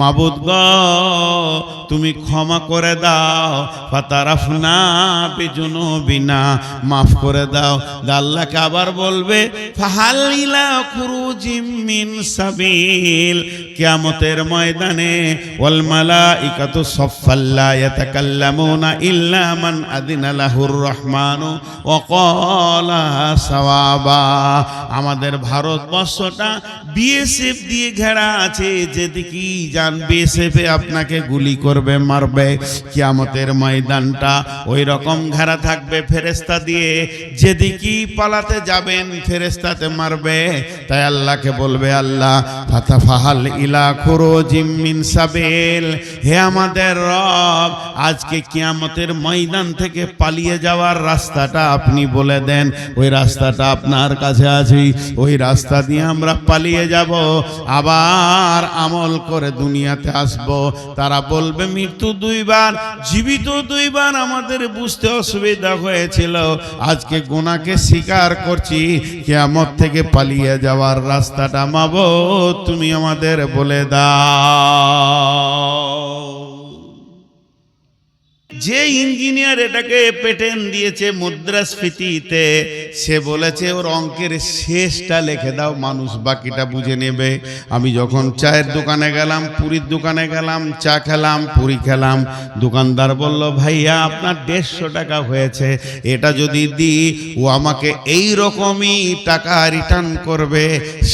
মাবুদ গ, তুমি ক্ষমা করে দাও। ফাতারাফনা বিজুনুবিনা, মাফ করে দাও। আল্লাহকে আবার বলবে ফাহালিলা খুরুজিম মিন সাবিল। কিয়ামতের ময়দানে, ওয়াল মালাইকাতু সাফফাল্লা ইয়াতাকাল্লামুনা ইল্লা মান আদিনা লাহুর রহমানু ওয়া ক্বালা সাওয়াবা। আমাদের ভারতবর্ষটা বিএসএফ দিয়ে ঘেরা আছে, যেদিকেই যান বিএসএফে আপনাকে গুলি করবে, মারবে। কিয়ামতের ময়দানটা ওই রকম ঘেরা থাকবে ফেরেস্তা দিয়ে। যেদিকেই পালাতে যাবেন ফেরেস্তাতে মারবে। তাই আল্লাহকে বলবে, আল্লাহ ফাতা ফাহাল ইলা খুরুজিম মিন সাবিল। হে আমাদের রব, আজকে কিয়ামতের ময়দান থেকে পালিয়ে যাওয়ার রাস্তাটা আপনি বলে দেন। ওই রাস্তাটা আপনার কাছে আছে। ওই রাস্তা দিয়ে আমরা পালিয়ে যাব। আবার আমল করে দুনিয়াতে আসব। তারা বলবে, মৃত্যু দুইবার, জীবিত দুইবার আমাদের বুঝতে অসুবিধা হয়েছিল। আজকে গোনাকে স্বীকার করছি। আমার থেকে পালিয়ে যাওয়ার রাস্তাটা মাবো, তুমি আমাদের বলে দাও। যে ইঞ্জিনিয়ার এটাকে পেটেন্ট দিয়েছে মুদ্রাস্ফীতিতে, সে বলেছে, ওর অঙ্কের শেষটা লিখে দাও, মানুষ বাকিটা বুঝে নেবে। আমি যখন চায়ের দোকানে গেলাম, পুরীর দোকানে গেলাম, চা খেলাম, পুরি খেলাম, দোকানদার বলল, ভাইয়া, আপনার দেড়শো টাকা হয়েছে, এটা যদি দিই, ও আমাকে এই রকমই টাকা রিটার্ন করবে,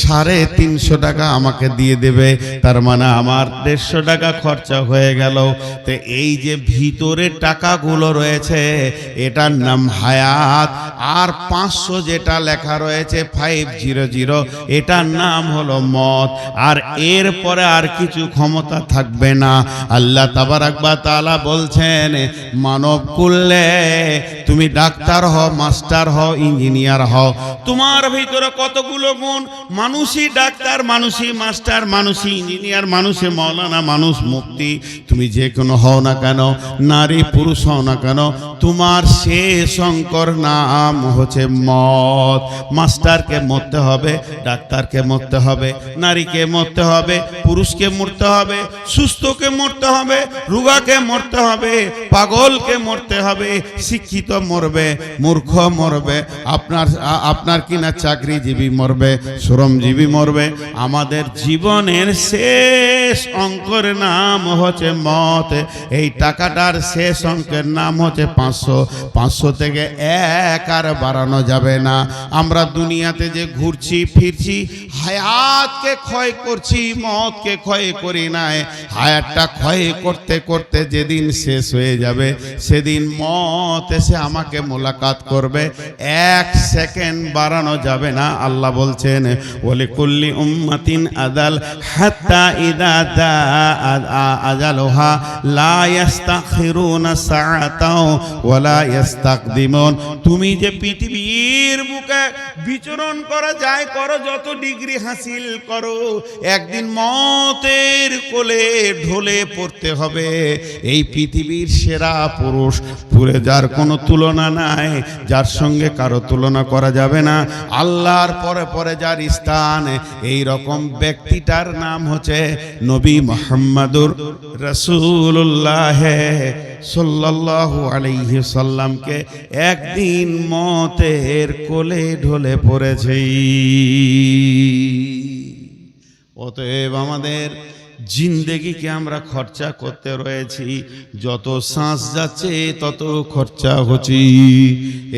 সাড়ে তিনশো টাকা আমাকে দিয়ে দেবে। তার মানে আমার দেড়শো টাকা খরচা হয়ে গেল। তো এই যে ভিতরে টাকাগুলো রয়েছে, এটার নাম হায়াত। আর পাঁচশো যেটা লেখা রয়েছে ফাইভ জিরো জিরো এটার নাম হলো মত। আর এর পরে আর কিছু ক্ষমতা থাকবে না। আল্লাহ তাবার আকবা তালা বলছেন, মানব কুললে তুমি ডাক্তার হও, মাস্টার হও, ইঞ্জিনিয়ার হও। তোমার ভিতরে কতগুলো গুণ? মানুষই ডাক্তার, মানুষই মাস্টার, মানুষই ইঞ্জিনিয়ার মানুষে মৌলানা মানুষ মুক্তি তুমি যে কোনো হও না কেন? নারী, পুরুষ হও না কেন? তোমার সে শঙ্কর নাম হচ্ছে মত মাস্টারকে মরতে হবে, ডাক্তারকে মরতে হবে, নারীকে মরতে হবে, পুরুষকে মরতে হবে, সুস্থকে মরতে হবে, রুগাকে মরতে হবে, পাগলকে মরতে হবে, শিক্ষিত মরবে, মূর্খ মরবে, আপনার আপনার কিনা চাকরিজীবী মরবে, শ্রমজীবী মরবে। আমাদের জীবনের শেষ অঙ্কের নাম হচ্ছে মত। এই টাকাটার শেষ অঙ্কের নাম হচ্ছে পাঁচশো। পাঁচশো থেকে এক আর বাড়ানো যাবে না। আমরা দুনিয়াতে যে ঘুরছি, ফিরছি, হায়াতকে ক্ষয় করছি, মতকে ক্ষয় করি নাই। হায়াতটা ক্ষয় করতে করতে যেদিন শেষ হয়ে যাবে, সেদিন মত এসে আমাকে মোলাকাত করবে। এক সেকেন্ড বাড়ানো যাবে না, আল্লাহ বলছেন বলে কুল্লি উম্মাতিন আদাল হাত্তা ইদা দা আজালহা লা ইয়াস্তাখিরুনা সাআতাও ওয়ালা ইয়াস্তাকদিমুন। তুমি যে পৃথিবীর বুকে বিচরণ করা যায়, করো যত ডিগ্রি হাসিল করো। একদিন মতের কোলে ঢলে পড়তে হবে। এই পৃথিবীর সেরা পুরুষ পুরে যার কোনো তুলনা নাই, যার সঙ্গে কারও তুলনা করা যাবে না। আল্লাহর পরে পরে যার স্থান, এই রকম ব্যক্তিটার নাম হচ্ছে নবী মোহাম্মদুর রসুল্লাহ সাল্লাল্লাহু আলাইহি সাল্লামকে একদিন মতের কোলে ঢলে পড়েছে। অতএব আমাদের জিন্দেগিকে আমরা খরচা করতে রয়েছি। যত শ্বাস যাচ্ছে, তত খরচা হচ্ছে।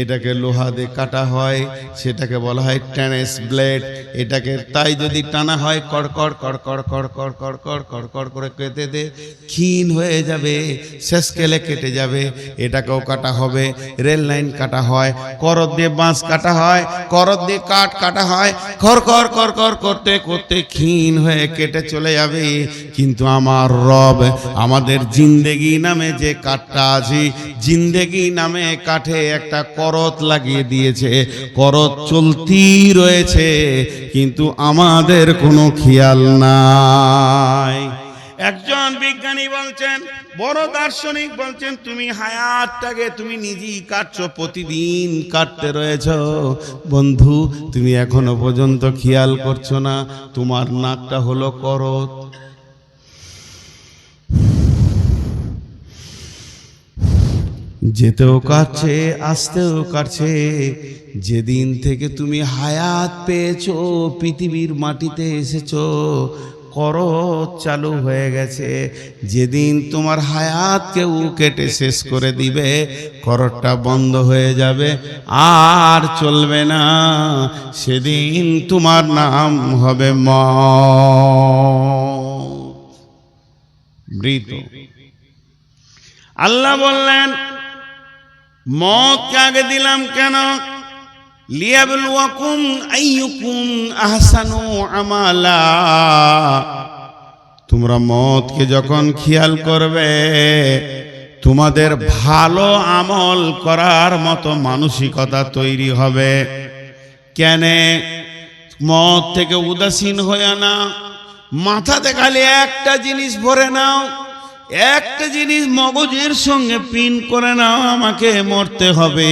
এটাকে লোহা দিয়ে কাটা হয়, সেটাকে বলা হয় টেনিস ব্লেড। এটাকে তাই যদি টানা হয় কড়কড় কড়কড় কড়কড় কড়কড় কড়কড় করে কেটে দে, ক্ষীণ হয়ে যাবে, শেষ কেলে কেটে যাবে। এটাকেও কাটা হবে, রেল লাইন কাটা হয়, করদ দিয়ে বাঁশ কাটা হয়, করদ দিয়ে কাঠ কাটা হয় কর কর করতে করতে ক্ষীণ হয়ে কেটে চলে যাবে। কিন্তু আমার রব আমাদের জিন্দেগি নামে যে কাঠটা আছে, জিন্দেগি নামে কাঠে একটা করত লাগিয়ে দিয়েছে। করত চলতি রয়েছে, কিন্তু আমাদের কোনো খেয়াল নাই। একজন বিজ্ঞানী বলছেন, বড় দার্শনিক বলছেন, তুমি হায়াতটাকে তুমি নিজেই কাটছো, প্রতিদিন কাটতে রয়েছ। বন্ধু, তুমি এখনও পর্যন্ত খেয়াল করছ না, তোমার নাকটা হলো করত। যেতেও কাটছে আসতেও কাটছে যেদিন থেকে তুমি হায়াত পেয়েছ পৃথিবীর মাটিতে এসেছ করত চালু হয়ে গেছে। যেদিন তোমার হায়াত কেউ কেটে শেষ করে দিবে করতটা বন্ধ হয়ে যাবে আর চলবে না। সেদিন তোমার নাম হবে ম মৃত। আল্লাহ বললেন মতকে আগে দিলাম কেন? লিয়াবলুয়াকুম আইয়ুকুম আহসানু আমালা। তোমরা মতকে যখন খেয়াল করবে, তোমাদের ভালো আমল করার মতো মানসিকতা তৈরি হবে। কেনে? মদ থেকে উদাসীন হয়ে না। মাথাতে খালি একটা জিনিস ভরে নাও। একটা জিনিস মগজের সঙ্গে পিন করে নাও, আমাকে মরতে হবে।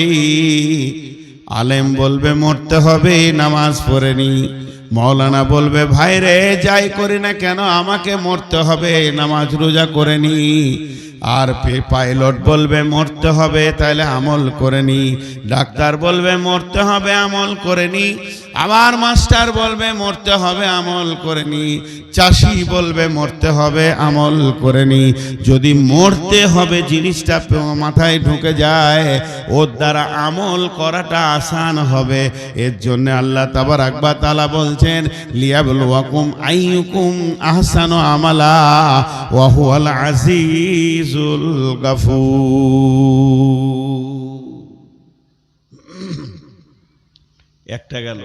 আলেম বলবে, মরতে হবে, নামাজ পড়ে নি। মৌলানা বলবে ভাই রে যাই করি না কেন, আমাকে মরতে হবে, নামাজ রোজা করেনি আর পে- পাইলট বলবে, মরতে হবে তাহলে আমল করে করেনি ডাক্তার বলবে, মরতে হবে, আমল করে করেনি আবার মাস্টার বলবে, মরতে হবে, আমল করে করেনি চাষি বলবে, মরতে হবে, আমল করে করেনি যদি মরতে হবে, জিনিসটা মাথায় ঢুকে যায়, ওর দ্বারা আমল করাটা আসান হবে। এর জন্য আল্লাহ তাবার আকবা তালা বলছেন লিয়াবুল ওয়াকুম আইয়ুকুম আহসানু আমালা, ওয়া হুয়াল আজিজুল গাফুর। একটা গেল।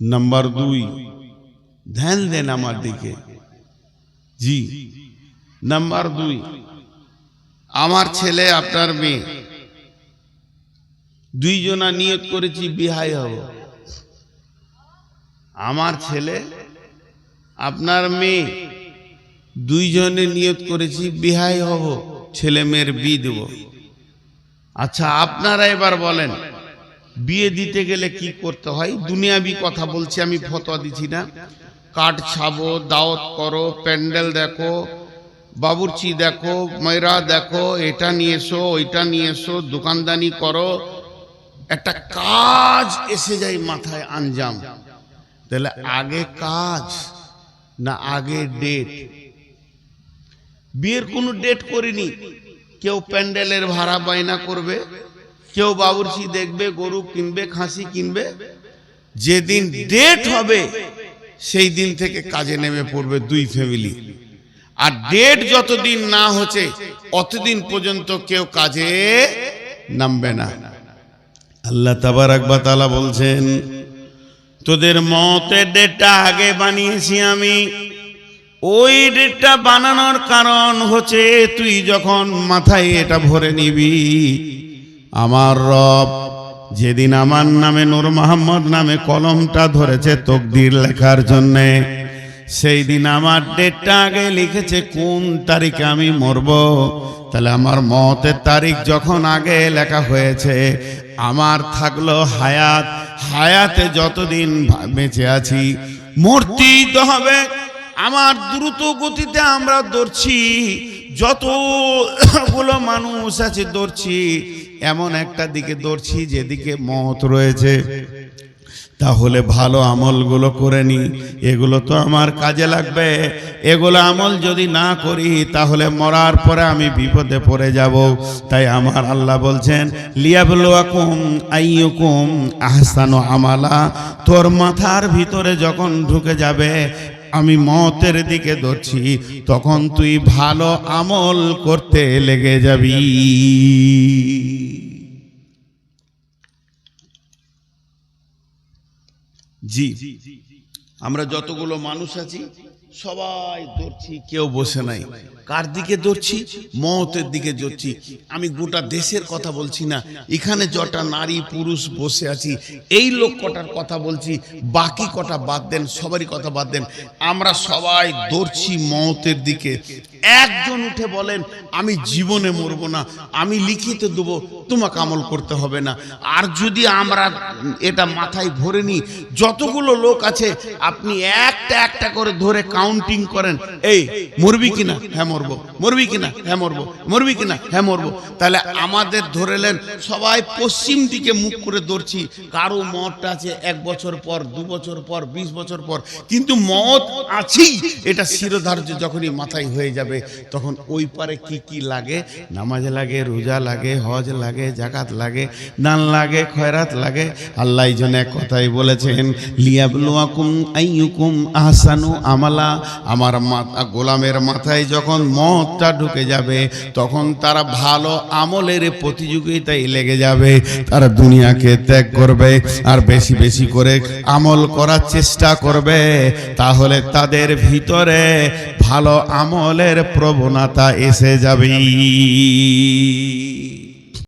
নাম্বার দুই। ধ্যান দেন আমার দিকে। জি। নাম্বার দুই। আমার ছেলে, আপনার মেয়ে। দুইজনা নিয়ত করেছি, বিহাই হব। আমার ছেলে, আপনার মেয়ে। দুইজনে নিয়ত করেছি, বিহাই হব, ছেলে মেয়ের বি দেব। আচ্ছা আপনারা এবার বলেন, বিয়ে দিতে গেলে কি করতে হয়? দুনিয়াবি কথা বলছি, আমি ফতোয়া দিচ্ছি না। কাঠ ছাবো, দাওয়াত করো, প্যান্ডেল দেখো, বাবুর্চি দেখো, ময়রা দেখো, এটা নিয়ে এসো, ওইটা নিয়ে এসো, দোকানদানি করো, একটা কাজ এসে যায় মাথায় আঞ্জাম। তাহলে আগে কাজ না আগে ডেট? বিয়ের কোনো ডেট করিনি। কেউ প্যান্ডেলের ভাড়া বায়না করবে, কেউ বাবুর্চি দেখবে, গরু কিনবে, খাসি কিনবে। যেদিন ডেট হবে, সেই দিন থেকে কাজে নেমে পড়বে দুই ফ্যামিলি আর ডেট যতদিন না হচ্ছে, অতদিন পর্যন্ত কেউ কাজে নামবে না। আল্লাহ তাবারাক বা তাআলা বলছেন, তোদের মতের ডেটটা আগে বানিয়েছি আমি। ওই ডেটটা বানানোর কারণ হচ্ছে তুই যখন মাথায় এটা ভরে নিবি, আমার রব যেদিন আমার নামে নূর মোহাম্মদ নামে কলমটা ধরেছে তকদির লেখার জন্যে, সেই দিন আমার ডেটটা আগে লিখেছে, কোন তারিখে আমি মরব? তাহলে আমার মতের তারিখ যখন আগে লেখা হয়েছে, আমার থাকল হায়াত, হায়াতে যতদিন বেঁচে আছি মূর্তি তো হবে। আমার দ্রুত গতিতে আমরা দৌড়ছি যতগুলো মানুষ আছে দৌড়ছি, এমন একটা দিকে দৌড়ছি যেদিকে মত রয়েছে। তাহলে ভালো আমলগুলো করে নি, এগুলো তো আমার কাজে লাগবে। এগুলো আমল যদি না করি, তাহলে মরার পরে আমি বিপদে পড়ে যাব। তাই আমার আল্লাহ বলছেন, লিয়াবলুয়াকুম আইয়ুকুম আহসানু আমালা। তোর মাথার ভিতরে যখন ঢুকে যাবে আমি মতের দিকে ধরছি, তখন তুই ভালো আমল করতে লেগে যাবি। জি আমরা যতগুলো মানুষ আছি সবাই দৌড়ছি কেউ বসে নাই। কার দিকে দৌড়ছি? মহতের দিকে দৌড়ছি। আমি গোটা দেশের কথা বলছি না। এখানে যটা নারী পুরুষ বসে আছি এই লোক কটার কথা বলছি বাকি কটা বাদ দেন সবারই কথা বাদ দেন। আমরা সবাই দৌড়ছি মহতের দিকে। একজন উঠে বলেন, আমি জীবনে মরবো না, আমি লিখিতে দেবো, তোমাকে আমল করতে হবে না। আর যদি আমরা এটা মাথায় ভরে নিই, যতগুলো লোক আছে, আপনি একটা একটা করে ধরে কাউন্টিং করেন, এই, মরবি কিনা? হ্যাঁ মরবো। মরবি কিনা? হ্যাঁ মরবো। মরবি কিনা? হ্যাঁ মরবো। তাহলে আমাদের ধরেলেন সবাই পশ্চিম দিকে মুখ করে ধরছি, কারও মতটা আছে এক বছর পর, দু বছর পর, বিশ বছর পর, কিন্তু মত আছেই, এটা শিরোধার্য যখনই মাথায় হয়ে যাবে। তখন ওই পারে কি কি লাগে? নামাজ লাগে, রোজা লাগে, হজ লাগে জাকাত লাগে, দান লাগে, খয়রাত লাগে। আল্লাহ জন্য এক কথাই বলেছেন, লিয়াবলুয়াকুম আইয়ুকুম আহসানু আমালা। আমার মাথা, গোলামের মাথায় যখন মতটা ঢুকে যাবে, তখন তারা ভালো আমলের প্রতিযোগিতায় লেগে যাবে, তারা দুনিয়াকে ত্যাগ করবে, আর বেশি বেশি করে আমল করার চেষ্টা করবে। তাহলে তাদের ভিতরে ভালো আমলের প্রবণতা এসে যাবে।